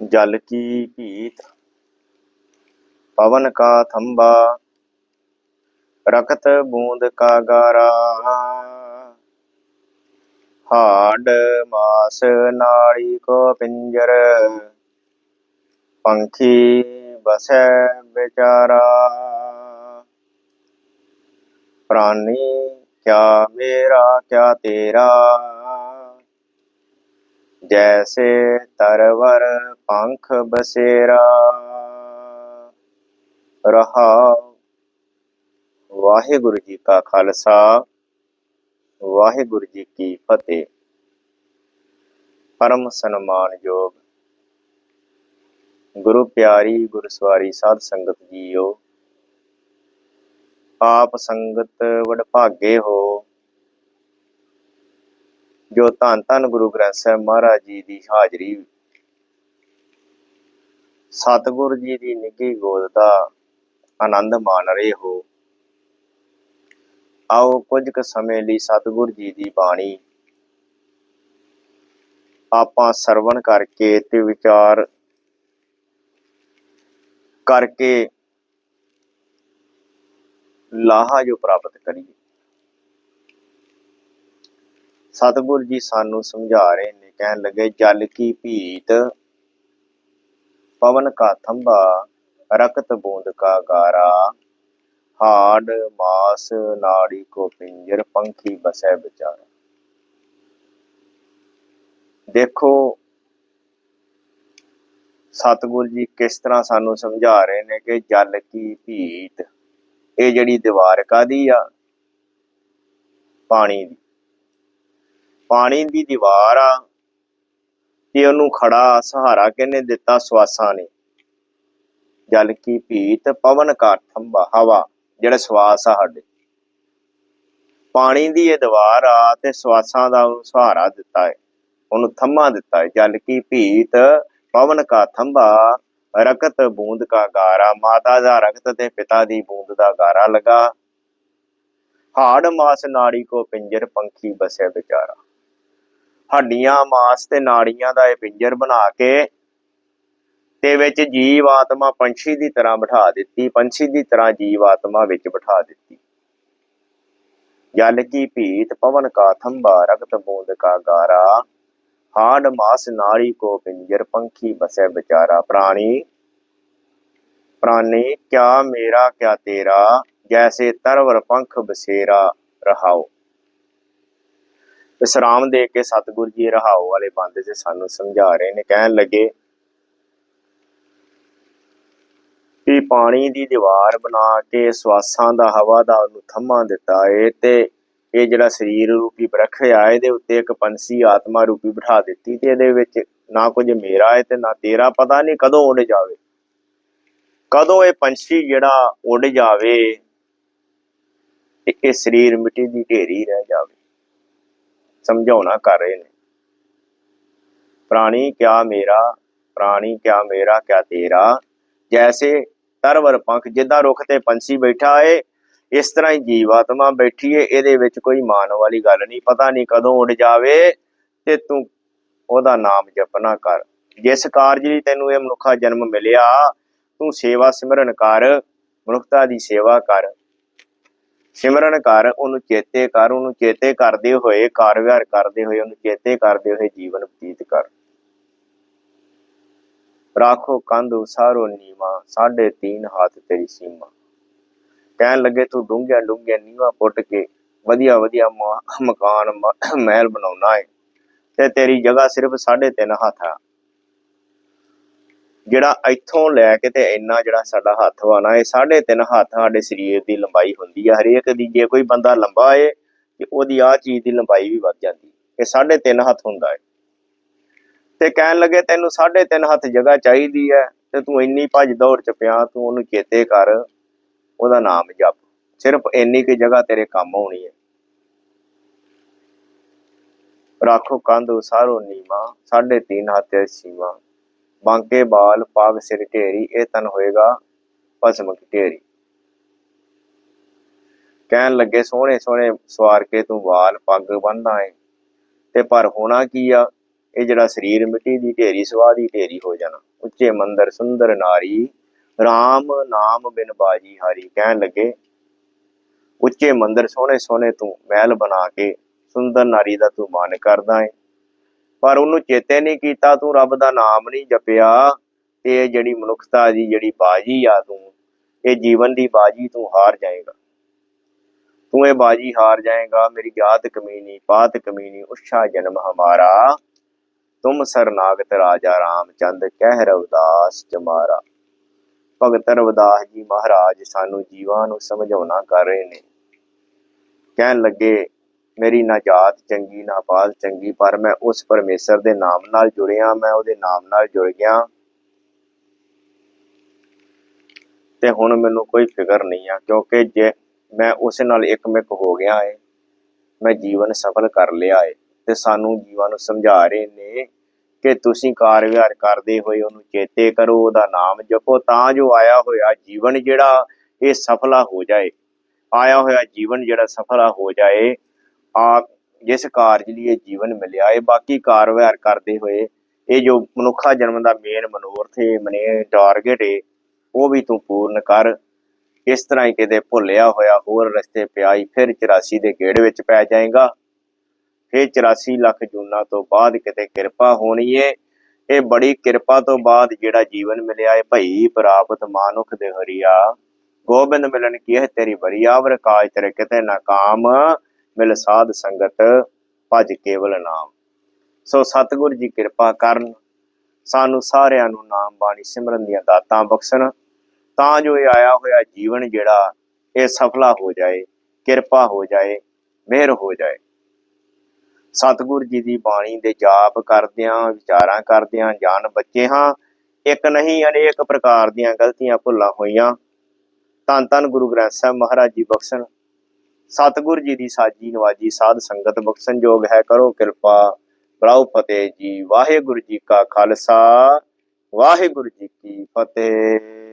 जल की भीत पवन का थंबा रखत बूंद का गारा हाड मास नाड़ी को पिंजर पंखी बसे बेचारा प्राणी क्या मेरा क्या तेरा ਜੈਸੇ ਤਰਵਰ ਪੰਖ ਬਸੇਰਾ। ਰਹਾ ਵਾਹਿਗੁਰੂ ਜੀ ਕਾ ਖਾਲਸਾ, ਵਾਹਿਗੁਰੂ ਜੀ ਕੀ ਫਤਿਹ। ਪਰਮ ਸਨਮਾਨਯੋਗ ਗੁਰੂ ਪਿਆਰੀ ਗੁਰਸਵਾਰੀ ਸਾਧ ਸੰਗਤ ਜੀਓ, ਆਪ ਸੰਗਤ ਵਡਭਾਗੇ ਹੋ। ਜੋ ਧੰਨ ਧੰਨ ਗੁਰੂ ਗ੍ਰੰਥ ਸਾਹਿਬ ਮਹਾਰਾਜ ਜੀ ਦੀ ਹਾਜ਼ਰੀ। ਸਤਿਗੁਰ ਜੀ ਦੀ ਨਿੱਘੀ ਗੋਦ ਦਾ ਆਨੰਦ ਮਾਣ ਰਹੇ ਹੋ। ਆਓ ਕੁਝ ਕੁ ਸਮੇਂ ਲਈ ਸਤਿਗੁਰ ਜੀ ਦੀ ਬਾਣੀ ਆਪਾਂ ਸਰਵਣ ਕਰਕੇ ਤੇ ਵਿਚਾਰ ਕਰਕੇ ਲਾਹਾ ਜੋ ਪ੍ਰਾਪਤ ਕਰੀਏ। ਸਤਿਗੁਰ ਜੀ ਸਾਨੂੰ ਸਮਝਾ ਰਹੇ ਨੇ, ਕਹਿਣ ਲੱਗੇ, ਜਲ ਕੀ ਭੀਤ, ਪਵਨ ਕਾ ਥੰਬਾ ਰਕਤ ਬੂੰਦ ਕਾ ਗਾਰਾ, ਹਾੜ, ਮਾਸ, ਨਾੜੀ ਕੋ ਪਿੰਜਰ, ਪੰਖੀ ਬਸੈ ਵਿਚਾਰਾ। ਦੇਖੋ, ਸਤਿਗੁਰ ਜੀ ਕਿਸ ਤਰ੍ਹਾਂ ਸਾਨੂੰ ਸਮਝਾ ਰਹੇ ਨੇ ਕਿ ਜਲ ਕੀ ਭੀਤ, ਇਹ ਜਿਹੜੀ ਦੀਵਾਰ ਕਾਦੀ ਆ? ਪਾਣੀ ਦੀ। ਪਾਣੀ ਦੀ ਦੀਵਾਰ ਆ। ਕਿ ਉਹਨੂੰ ਖੜਾ ਸਹਾਰਾ ਕਿਹਨੇ ਦਿੱਤਾ? ਸਵਾਸਾਂ ਨੇ। ਜਲ ਕੀ ਭੀਤ, ਪਵਨ ਕਾ ਥੰਬਾ ਹਵਾ, ਜਿਹੜਾ ਸਵਾਸ ਆ ਸਾਡੇ। ਪਾਣੀ ਦੀ ਇਹ ਦੀਵਾਰ ਆ ਤੇ ਸਵਾਸਾਂ ਦਾ ਉਹਨੂੰ ਸਹਾਰਾ ਦਿੱਤਾ ਹੈ। ਉਹਨੂੰ ਥੰਮਾ ਦਿੱਤਾ ਹੈ। ਜਲ ਕੀ ਭੀਤ, ਪਵਨ ਕਾ ਥੰਬਾ ਰਕਤ ਬੂੰਦ ਕਾ ਗਾਰਾ। ਮਾਤਾ ਦਾ ਰਕਤ ਤੇ ਪਿਤਾ ਦੀ ਬੂੰਦ ਦਾ ਗਾਰਾ ਲਗਾ। ਹਾੜ ਮਾਸ ਨਾੜੀ ਕੋ ਪਿੰਜਰ ਪੰਖੀ ਬਸੇ ਵਿਚਾਰਾ। ਹੱਡੀਆਂ, ਮਾਸ ਤੇ ਨਾੜੀਆਂ ਦਾ ਇਹ ਪਿੰਜਰ ਬਣਾ ਕੇ ਤੇ ਵਿੱਚ ਜੀਵ ਆਤਮਾ ਪੰਛੀ ਦੀ ਤਰ੍ਹਾਂ ਬਿਠਾ ਦਿੱਤੀ, ਪੰਛੀ ਦੀ ਤਰ੍ਹਾਂ ਜੀਵ ਆਤਮਾ ਵਿੱਚ ਬਿਠਾ ਦਿੱਤੀ। ਜਲ ਕੀ ਭੀਤ ਪਵਨ ਕਾ ਥੰਬਾ ਰਗਤ ਬੂੰਦ ਕਾ ਗਾਰਾ। ਹਾਡ ਮਾਸ, ਨਾੜੀ ਕੋ ਪਿੰਜਰ, ਪੰਖੀ ਬਸੇ ਵਿਚਾਰਾ। ਪ੍ਰਾਣੀ ਪ੍ਰਾਣੀ, ਕਿਆ ਮੇਰਾ, ਕਿਆ ਤੇਰਾ, ਜੈਸੇ ਤਰਵਰ ਪੰਖ ਬਸੇਰਾ ਰਹਾਓ। ਵਿਸਰਾਮ ਦੇ ਕੇ ਸਤਿਗੁਰੂ ਜੀ ਰਹਾਓ ਵਾਲੇ ਬੰਦੇ ਤੇ ਸਾਨੂੰ ਸਮਝਾ ਰਹੇ ਨੇ, ਕਹਿਣ ਲੱਗੇ ਵੀ ਪਾਣੀ ਦੀ ਦੀਵਾਰ ਬਣਾ ਕੇ ਸਵਾਸਾਂ ਦਾ, ਹਵਾ ਦਾ ਉਹਨੂੰ ਥੰਮਾ ਦਿੱਤਾ ਏ ਤੇ ਇਹ ਜਿਹੜਾ ਸਰੀਰ ਰੂਪੀ ਬਰਖ ਆ, ਇਹਦੇ ਉੱਤੇ ਇੱਕ ਪੰਛੀ ਆਤਮਾ ਰੂਪੀ ਬਿਠਾ ਦਿੱਤੀ ਤੇ ਇਹਦੇ ਵਿੱਚ ਨਾ ਕੁਝ ਮੇਰਾ ਹੈ ਤੇ ਨਾ ਤੇਰਾ, ਪਤਾ ਨਹੀਂ ਕਦੋਂ ਉੱਡ ਜਾਵੇ। ਕਦੋਂ ਇਹ ਪੰਛੀ ਜਿਹੜਾ ਉੱਡ ਜਾਵੇ, ਤੇ ਇਹ ਸਰੀਰ ਮਿੱਟੀ ਦੀ ਢੇਰੀ ਰਹਿ ਜਾਵੇ। ਸਮਝਾਉਣਾ ਕਰ ਰਹੇ ਨੇ। ਪ੍ਰਾਣੀ ਕਿਆ ਮੇਰਾ, ਪ੍ਰਾਣੀ ਕਿਆ ਮੇਰਾ, ਕਿਆ ਤੇਰਾ। ਜੈਸੇ ਤਰਵਰ ਪੰਖ ਜਿੱਦਾਂ ਰੁੱਖ ਤੇ ਪੰਛੀ ਬੈਠਾ ਏ, ਇਸ ਤਰ੍ਹਾਂ ਹੀ ਜੀਵਾਤਮਾ ਬੈਠੀ ਏ, ਇਹਦੇ ਵਿੱਚ ਕੋਈ ਮਾਨ ਵਾਲੀ ਗੱਲ ਨਹੀਂ। ਪਤਾ ਨਹੀਂ ਕਦੋਂ ਉੱਡ ਜਾਵੇ ਤੇ ਤੂੰ ਉਹਦਾ ਨਾਮ ਜਪਣਾ ਕਰ। ਜਿਸ ਕਾਰਜ ਲਈ ਤੈਨੂੰ ਇਹ ਮਨੁੱਖਾ ਜਨਮ ਮਿਲਿਆ, ਤੂੰ ਸੇਵਾ ਸਿਮਰਨ ਕਰ, ਮਨੁੱਖਤਾ ਦੀ ਸੇਵਾ ਕਰ। ਸਿਮਰਨ ਕਰ, ਉਹਨੂੰ ਚੇਤੇ ਕਰ, ਉਹਨੂੰ ਚੇਤੇ ਕਰਦੇ ਹੋਏ ਕਾਰਵਿਹਾਰ ਕਰਦੇ ਹੋਏ, ਉਹਨੂੰ ਚੇਤੇ ਕਰਦੇ ਹੋਏ ਜੀਵਨ ਬਤੀਤ ਕਰ। ਰਾਖੋ ਕੰਧ ਉਸਾਰੋ ਨੀਵਾ, ਸਾਢੇ ਤੀਨ ਹੱਥ ਤੇਰੀ ਸੀਮਾ। ਕਹਿਣ ਲੱਗੇ, ਤੂੰ ਡੂੰਘਿਆ ਡੂੰਘਿਆ ਨੀਵਾ ਪੁੱਟ ਕੇ ਵਧੀਆ ਵਧੀਆ ਮ- ਮਕਾਨ, ਮ- ਮਹਿਲ ਬਣਾਉਣਾ ਹੈ ਤੇ ਤੇਰੀ ਜਗ੍ਹਾ ਸਿਰਫ ਸਾਢੇ ਤਿੰਨ ਹੱਥ ਆ। ਜਿਹੜਾ ਇੱਥੋਂ ਲੈ ਕੇ ਤੇ ਇੰਨਾ ਜਿਹੜਾ ਸਾਡਾ ਹੱਥ ਵਾ ਨਾ, ਇਹ ਸਾਢੇ ਤਿੰਨ ਹੱਥ ਸਾਡੇ ਸਰੀਰ ਦੀ ਲੰਬਾਈ ਹੁੰਦੀ ਆ, ਹਰੇਕ ਦੀ, ਜੇ ਕੋਈ ਬੰਦਾ ਲੰਬਾ ਏ, ਤੇ ਉਹਦੀ ਆ ਚੀਜ਼ ਦੀ ਲੰਬਾਈ ਵੀ ਵੱਧ ਜਾਂਦੀ ਇਹ ਸਾਢੇ ਤਿੰਨ ਹੱਥ ਹੁੰਦਾ ਹੈ ਤੇ ਕਹਿਣ ਲੱਗੇ ਤੈਨੂੰ ਸਾਢੇ ਤਿੰਨ ਹੱਥ ਜਗ੍ਹਾ ਚਾਹੀਦੀ ਹੈ ਤੇ ਤੂੰ ਇੰਨੀ ਭੱਜ ਦੌੜ ਚ ਪਿਆ, ਤੂੰ ਉਹਨੂੰ ਚੇਤੇ ਕਰ, ਉਹਦਾ ਨਾਮ ਜਪ। ਸਿਰਫ ਇੰਨੀ ਕਿ ਜਗ੍ਹਾ ਤੇਰੇ ਕੰਮ ਆਉਣੀ ਹੈ ਰਾਖੋ ਕੰਧ ਸਾਰੋ ਨੀਮਾ ਸਾਢੇ ਤਿੰਨ ਹੱਥ ਹੈ ਸੀਮਾ ਬਾਂਕੇ ਬਾਲ ਪਾਗ ਸਿਰ ਢੇਰੀ, ਇਹ ਤਨ ਹੋਏਗਾ ਭਸਮ ਕੀ ਢੇਰੀ। ਕਹਿਣ ਲੱਗੇ, ਸੋਹਣੇ ਸੋਹਣੇ ਸਵਾਰ ਕੇ ਤੂੰ ਵਾਲ ਪੱਗ ਬੰਨਦਾ ਏ ਤੇ ਪਰ ਹੋਣਾ ਕੀ ਆ? ਇਹ ਜਿਹੜਾ ਸਰੀਰ ਮਿੱਟੀ ਦੀ ਢੇਰੀ ਸਵਾਹ ਦੀ ਢੇਰੀ ਹੋ ਜਾਣਾ। ਉੱਚੇ ਮੰਦਰ, ਸੁੰਦਰ ਨਾਰੀ RAM ਨਾਮ ਬਿਨ ਬਾਜੀ ਹਾਰੀ। ਕਹਿਣ ਲੱਗੇ, ਉੱਚੇ ਮੰਦਰ, ਸੋਹਣੇ ਸੋਹਣੇ ਤੂੰ ਮਹਿਲ ਬਣਾ ਕੇ, ਸੁੰਦਰ ਨਾਰੀ ਦਾ ਤੂੰ ਮਾਨ ਕਰਦਾ ਏ। ਪਰ ਉਹਨੂੰ ਚੇਤੇ ਨਹੀਂ ਕੀਤਾ, ਤੂੰ ਰੱਬ ਦਾ ਨਾਮ ਨਹੀਂ ਜਪਿਆ। ਤੇ ਇਹ ਜਿਹੜੀ ਮਨੁੱਖਤਾ ਦੀ ਜਿਹੜੀ ਬਾਜੀ ਆ ਤੂੰ, ਇਹ ਜੀਵਨ ਦੀ ਬਾਜੀ ਤੂੰ ਹਾਰ ਜਾਏਗਾ। ਤੂੰ ਇਹ ਬਾਜੀ ਹਾਰ ਜਾਏਗਾ, ਮੇਰੀ ਜਾਤ ਕਮੀਨੀ, ਪਾਤ ਕਮੀਨੀ ਉਸ਼ਾ ਜਨਮ ਹਮਾਰਾ। ਤੁਮ ਸਰਨਾਗਤ ਰਾਜਾ ਰਾਮਚੰਦ, ਕਹਿ ਰਵਦਾਸ ਜਮਾਰਾ। ਭਗਤ ਰਵਦਾਸ ਜੀ ਮਹਾਰਾਜ ਸਾਨੂੰ ਜੀਵਾਂ ਨੂੰ ਸਮਝਾਉਣਾ ਕਰ ਰਹੇ ਨੇ। ਕਹਿਣ ਲੱਗੇ ਮੇਰੀ ਨਾ ਜਾਤ ਚੰਗੀ, ਨਾ ਪਾਤ ਚੰਗੀ, ਪਰ ਮੈਂ ਉਸ ਪਰਮੇਸ਼ਰ ਦੇ ਨਾਮ ਨਾਲ ਜੁੜਿਆ, ਮੈਂ ਉਹਦੇ ਨਾਮ ਨਾਲ ਜੁੜ ਗਿਆ। ਤੇ ਹੁਣ ਮੈਨੂੰ ਕੋਈ ਫਿਕਰ ਨਹੀਂ ਆ, ਕਿਉਂਕਿ ਜੇ ਮੈਂ ਉਸ ਨਾਲ ਇੱਕਮਿਕ ਹੋ ਗਿਆ ਏ, ਮੈਂ ਜੀਵਨ ਸਫਲ ਕਰ ਲਿਆ ਏ, ਤੇ ਸਾਨੂੰ ਜੀਵਾਂ ਨੂੰ ਸਮਝਾ ਰਹੇ ਨੇ ਕਿ ਤੁਸੀਂ ਕਾਰ ਵਿਹਾਰ ਕਰਦੇ ਹੋਏ ਉਹਨੂੰ ਚੇਤੇ ਕਰੋ, ਉਹਦਾ ਨਾਮ ਜਪੋ, ਤਾਂ ਜੋ ਆਇਆ ਹੋਇਆ ਜੀਵਨ ਜਿਹੜਾ ਇਹ ਸਫਲਾ ਹੋ ਜਾਏ। ਆਇਆ ਹੋਇਆ ਜੀਵਨ ਜਿਹੜਾ ਸਫਲਾ ਹੋ ਜਾਏ ਆ ਜਿਸ ਕਾਰਜ ਲਈ ਇਹ ਜੀਵਨ ਮਿਲਿਆ ਏ ਬਾਕੀ ਕਾਰ ਕਰਦੇ ਹੋਏ ਇਹ ਜੋ ਮਨੁੱਖਾ ਜਨਮ ਦਾ ਮੇਨ ਮਨੋਰਥ ਏ ਮਨੇ ਟਾਰਗੇਟ ਏ ਉਹ ਵੀ ਤੂੰ ਪੂਰਨ ਕਰ। ਇਸ ਤਰ੍ਹਾਂ ਹੀ ਕਿਤੇ ਭੁੱਲਿਆ ਹੋਇਆ ਹੋਰ ਰਸਤੇ ਪਿਆਈ ਫਿਰ 84 ਦੇ ਗੇੜ ਵਿੱਚ ਪੈ ਜਾਏਗਾ। ਫਿਰ 84 ਲੱਖ ਜੂਨਾਂ ਤੋਂ ਬਾਅਦ ਕਿਤੇ ਕਿਰਪਾ ਹੋਣੀ ਏ। ਇਹ ਬੜੀ ਕਿਰਪਾ ਤੋਂ ਬਾਅਦ ਜਿਹੜਾ ਜੀਵਨ ਮਿਲਿਆ ਏ, ਭਈ ਪ੍ਰਾਪਤ ਮਾਨੁਖ ਦੇ ਹਰੀਆ। ਗੋਬਿੰਦ ਮਿਲਣ ਕੀ ਹੈ ਤੇਰੀ ਬਰੀਆ ਕਾਜ ਤੇਰੇ ਕਿਤੇ ਨਾਕਾਮ। ਮਿਲ ਸਾਧ ਸੰਗਤ ਭਜ ਕੇਵਲ ਨਾਮ। ਸੋ ਸਤਿਗੁਰ ਜੀ ਕਿਰਪਾ ਕਰਨ, ਸਾਨੂੰ ਸਾਰਿਆਂ ਨੂੰ ਨਾਮ ਬਾਣੀ ਸਿਮਰਨ ਦੀਆਂ ਦਾਤਾਂ ਬਖਸ਼ਣ, ਤਾਂ ਜੋ ਇਹ ਆਇਆ ਹੋਇਆ ਜੀਵਨ ਜਿਹੜਾ, ਇਹ ਸਫਲਾ ਹੋ ਜਾਏ, ਕਿਰਪਾ ਹੋ ਜਾਏ, ਮਿਹਰ ਹੋ ਜਾਏ। ਸਤਿਗੁਰ ਜੀ ਦੀ ਬਾਣੀ ਦੇ ਜਾਪ ਕਰਦਿਆਂ, ਵਿਚਾਰਾਂ ਕਰਦਿਆਂ ਜਾਨ ਬੱਚੇ ਹਾਂ, ਇੱਕ ਨਹੀਂ ਅਨੇਕ ਪ੍ਰਕਾਰ ਦੀਆਂ ਗਲਤੀਆਂ ਭੁੱਲਾਂ ਹੋਈਆਂ। ਧੰਨ ਧੰਨ ਗੁਰੂ ਗ੍ਰੰਥ ਸਾਹਿਬ ਮਹਾਰਾਜ ਜੀ ਬਖਸ਼ਣ। ਸਤਿਗੁਰ ਜੀ ਦੀ ਸਾਜੀ ਨਵਾਜੀ ਸਾਧ ਸੰਗਤ ਬਖਸ਼ਣ ਯੋਗ ਹੈ, ਕਰੋ ਕਿਰਪਾ। ਬਲਾਉ ਫਤਿਹ ਜੀ। ਵਾਹਿਗੁਰੂ ਜੀ ਕਾ ਖਾਲਸਾ, ਵਾਹਿਗੁਰੂ ਜੀ ਕੀ ਫਤਿਹ।